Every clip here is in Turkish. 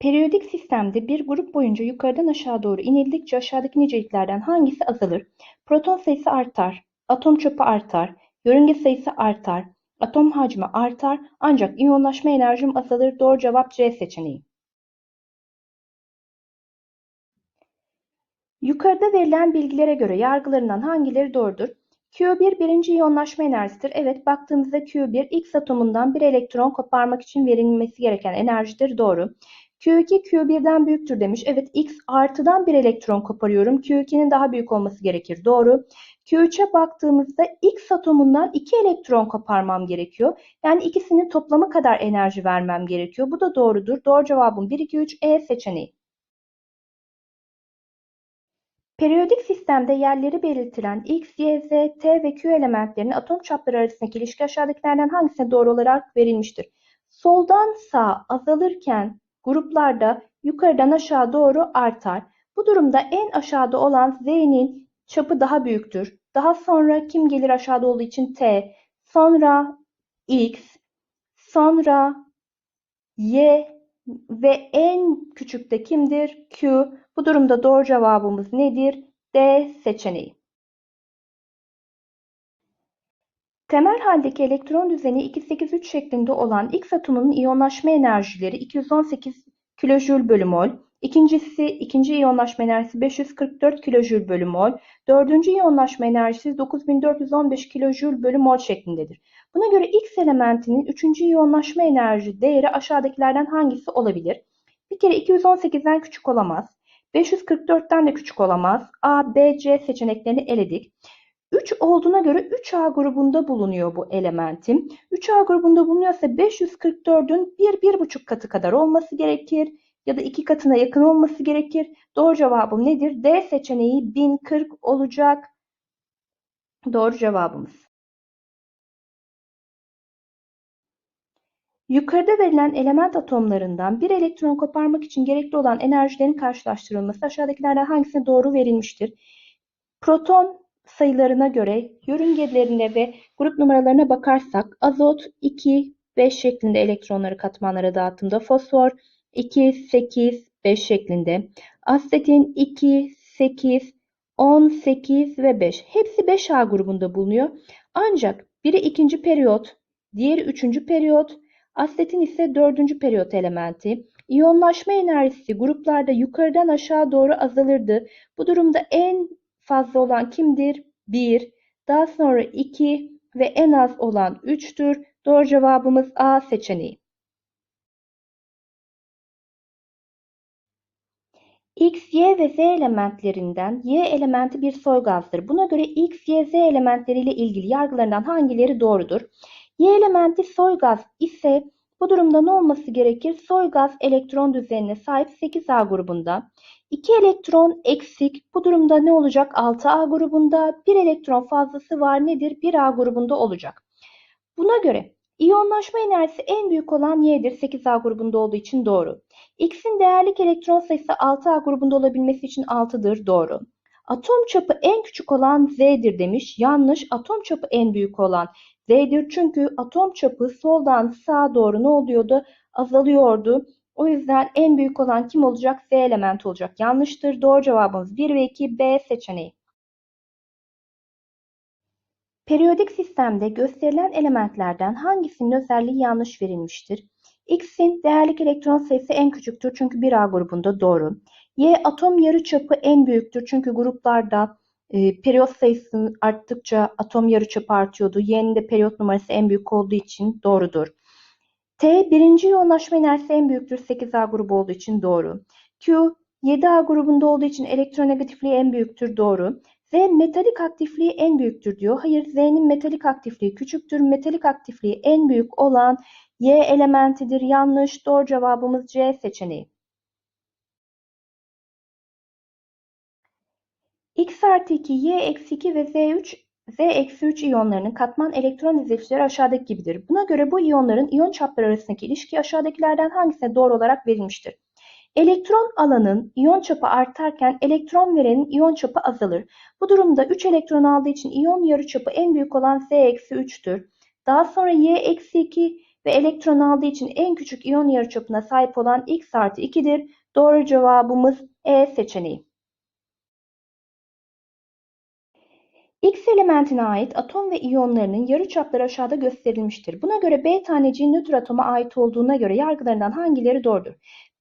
Periyodik sistemde bir grup boyunca yukarıdan aşağı doğru inildikçe aşağıdaki niceliklerden hangisi azalır? Proton sayısı artar, atom çapı artar, yörünge sayısı artar, atom hacmi artar ancak iyonlaşma enerjim azalır. Doğru cevap C seçeneği. Yukarıda verilen bilgilere göre yargılarından hangileri doğrudur? Q1 birinci iyonlaşma enerjisidir. Evet baktığımızda Q1 X atomundan bir elektron koparmak için verilmesi gereken enerjidir. Doğru. Q2 Q1'den büyüktür demiş. Evet X artıdan bir elektron koparıyorum. Q2'nin daha büyük olması gerekir. Doğru. Q3'e baktığımızda X atomundan 2 elektron koparmam gerekiyor. Yani ikisinin toplamı kadar enerji vermem gerekiyor. Bu da doğrudur. Doğru cevabım 1, 2, 3 E seçeneği. Periyodik sistemde yerleri belirtilen X, Y, Z, T ve Q elementlerinin atom çapları arasındaki ilişki aşağıdakilerden hangisine doğru olarak verilmiştir? Soldan sağa azalırken gruplarda yukarıdan aşağı doğru artar. Bu durumda en aşağıda olan Z'nin çapı daha büyüktür. Daha sonra kim gelir aşağıda olduğu için T, sonra X, sonra Y ve en küçük de kimdir? Q. Bu durumda doğru cevabımız nedir? D seçeneği. Temel haldeki elektron düzeni 283 şeklinde olan X atomunun iyonlaşma enerjileri 218 kilojül bölü mol. İkincisi, ikinci iyonlaşma enerjisi 544 kilojül bölü mol. Dördüncü iyonlaşma enerjisi 9415 kilojül bölü mol şeklindedir. Buna göre X elementinin üçüncü iyonlaşma enerji değeri aşağıdakilerden hangisi olabilir? Bir kere 218'den küçük olamaz. 544'ten de küçük olamaz. A, B, C seçeneklerini eledik. 3 olduğuna göre 3A grubunda bulunuyor bu elementim. 3A grubunda bulunuyorsa 544'ün 1-1,5 katı kadar olması gerekir. Ya da 2 katına yakın olması gerekir. Doğru cevabım nedir? D seçeneği 1040 olacak. Doğru cevabımız. Yukarıda verilen element atomlarından bir elektron koparmak için gerekli olan enerjilerin karşılaştırılması aşağıdakilerden hangisine doğru verilmiştir? Proton sayılarına göre yörüngelerine ve grup numaralarına bakarsak azot 2, 5 şeklinde elektronları katmanlara dağıttığımda fosfor 2, 8, 5 şeklinde, asetin 2, 8, 10, 8 ve 5. Hepsi 5A grubunda bulunuyor. Ancak biri ikinci periyot, diğeri üçüncü periyot, asetin ise dördüncü periyot elementi. İyonlaşma enerjisi gruplarda yukarıdan aşağı doğru azalırdı. Bu durumda en fazla olan kimdir? 1. Daha sonra 2 ve en az olan 3'tür. Doğru cevabımız A seçeneği. X, Y ve Z elementlerinden Y elementi bir soy gazdır. Buna göre X, Y, Z elementleriyle ilgili yargılarından hangileri doğrudur? Y elementi soy gaz ise bu durumda ne olması gerekir? Soy gaz elektron düzenine sahip 8A grubunda. 2 elektron eksik. Bu durumda ne olacak? 6A grubunda. 1 elektron fazlası var. Nedir? 1A grubunda olacak. Buna göre iyonlaşma enerjisi en büyük olan Y'dir. 8A grubunda olduğu için doğru. X'in değerlik elektron sayısı 6A grubunda olabilmesi için 6'dur. Doğru. Atom çapı en küçük olan Z'dir demiş. Yanlış. Atom çapı en büyük olan Z'dir. Çünkü atom çapı soldan sağa doğru ne oluyordu? Azalıyordu. O yüzden en büyük olan kim olacak? Z elementi olacak. Yanlıştır. Doğru cevabımız 1 ve 2 B seçeneği. Periyodik sistemde gösterilen elementlerden hangisinin özelliği yanlış verilmiştir? X'in değerlik elektron sayısı en küçüktür çünkü 1A grubunda doğru. Y atom yarıçapı en büyüktür çünkü gruplarda e, periyot sayısı arttıkça atom yarıçapı artıyordu. Y'nin de periyot numarası en büyük olduğu için doğrudur. T birinci yoğunlaşma enerjisi en büyüktür 8A grubu olduğu için doğru. Q 7A grubunda olduğu için elektronegatifliği en büyüktür doğru. Z metalik aktifliği en büyüktür diyor. Hayır Z'nin metalik aktifliği küçüktür. Metalik aktifliği en büyük olan Y elementidir. Yanlış. Doğru cevabımız C seçeneği. X artı 2, Y eksi 2 ve Z3 Z-3 iyonlarının katman elektron dizilişleri aşağıdaki gibidir. Buna göre bu iyonların iyon çapları arasındaki ilişki aşağıdakilerden hangisine doğru olarak verilmiştir? Elektron alanın iyon çapı artarken elektron verenin iyon çapı azalır. Bu durumda 3 elektron aldığı için iyon yarıçapı en büyük olan Z-3'tür. Daha sonra Y-2 ve elektron aldığı için en küçük iyon yarıçapına sahip olan X artı 2'dir. Doğru cevabımız E seçeneği. X elementine ait atom ve iyonlarının yarıçapları aşağıda gösterilmiştir. Buna göre B taneciği nötr atoma ait olduğuna göre yargılarından hangileri doğrudur?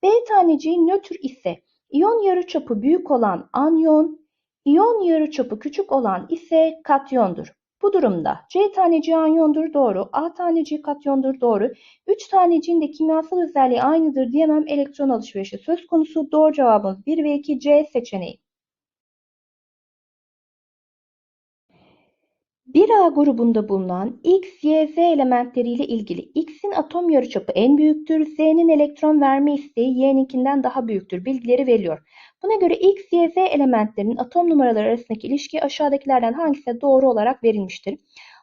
B taneciği nötr ise iyon yarıçapı büyük olan anyon, iyon yarıçapı küçük olan ise katyondur. Bu durumda C taneciği anyondur doğru, A taneciği katyondur doğru, 3 taneciğin de kimyasal özelliği aynıdır diyemem elektron alışverişi söz konusu. Doğru cevabımız 1 ve 2 C seçeneği. 1A grubunda bulunan X, Y, Z elementleriyle ilgili X'in atom yarıçapı en büyüktür, Z'nin elektron verme isteği Y'ninkinden daha büyüktür bilgileri veriliyor. Buna göre X, Y, Z elementlerinin atom numaraları arasındaki ilişki aşağıdakilerden hangisi doğru olarak verilmiştir?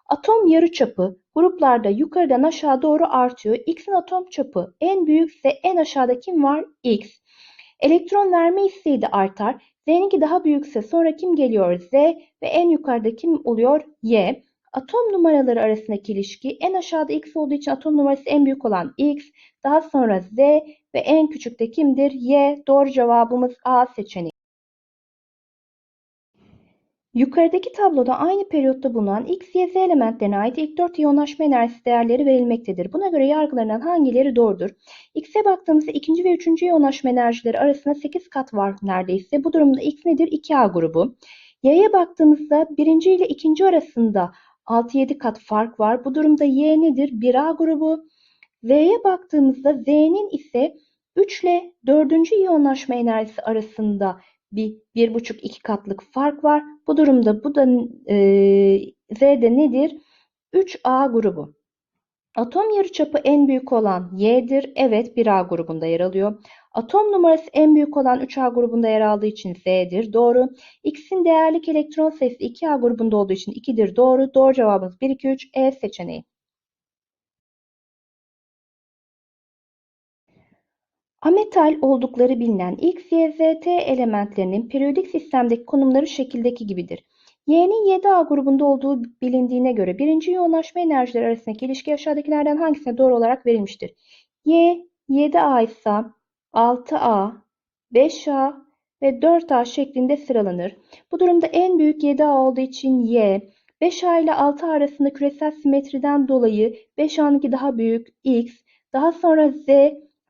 Atom yarıçapı gruplarda yukarıdan aşağı doğru artıyor. X'in atom çapı en büyükse en aşağıda kim var? X. Elektron verme isteği de artar. Z'ninki daha büyükse sonra kim geliyor? Z ve en yukarıda kim oluyor? Y. Atom numaraları arasındaki ilişki en aşağıda X olduğu için atom numarası en büyük olan X, daha sonra Z ve en küçük de kimdir? Y. Doğru cevabımız A seçeneği. Yukarıdaki tabloda aynı periyotta bulunan X, Y, Z elementlerine ait ilk 4 iyonlaşma enerjisi değerleri verilmektedir. Buna göre yargılarından hangileri doğrudur? X'e baktığımızda ikinci ve üçüncü iyonlaşma enerjileri arasında 8 kat var neredeyse. Bu durumda X nedir? 2A grubu. Y'ye baktığımızda birinci ile ikinci arasında 6-7 kat fark var. Bu durumda Y nedir? 1A grubu. Z'ye baktığımızda Z'nin ise 3 ile 4. iyonlaşma enerjisi arasında bir, bir buçuk iki katlık fark var. Bu durumda bu da e, Z'de nedir? 3A grubu. Atom yarıçapı en büyük olan Y'dir. Evet 1A grubunda yer alıyor. Atom numarası en büyük olan 3A grubunda yer aldığı için Z'dir. Doğru. X'in değerlik elektron sayısı 2A grubunda olduğu için 2'dir. Doğru. Doğru cevabımız 1, 2, 3 E seçeneği. Ametal oldukları bilinen X, Y, Z, T elementlerinin periyodik sistemdeki konumları şekildeki gibidir. Y'nin 7A grubunda olduğu bilindiğine göre birinci yoğunlaşma enerjileri arasındaki ilişki aşağıdakilerden hangisine doğru olarak verilmiştir? Y 7A ise 6A, 5A ve 4A şeklinde sıralanır. Bu durumda en büyük 7A olduğu için Y, 5A ile 6A arasında küresel simetriden dolayı 5A'nınki daha büyük X, daha sonra Z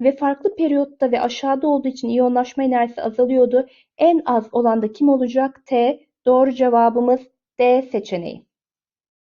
ve farklı periyotta ve aşağıda olduğu için iyonlaşma enerjisi azalıyordu. En az olan da kim olacak? T. Doğru cevabımız D seçeneği.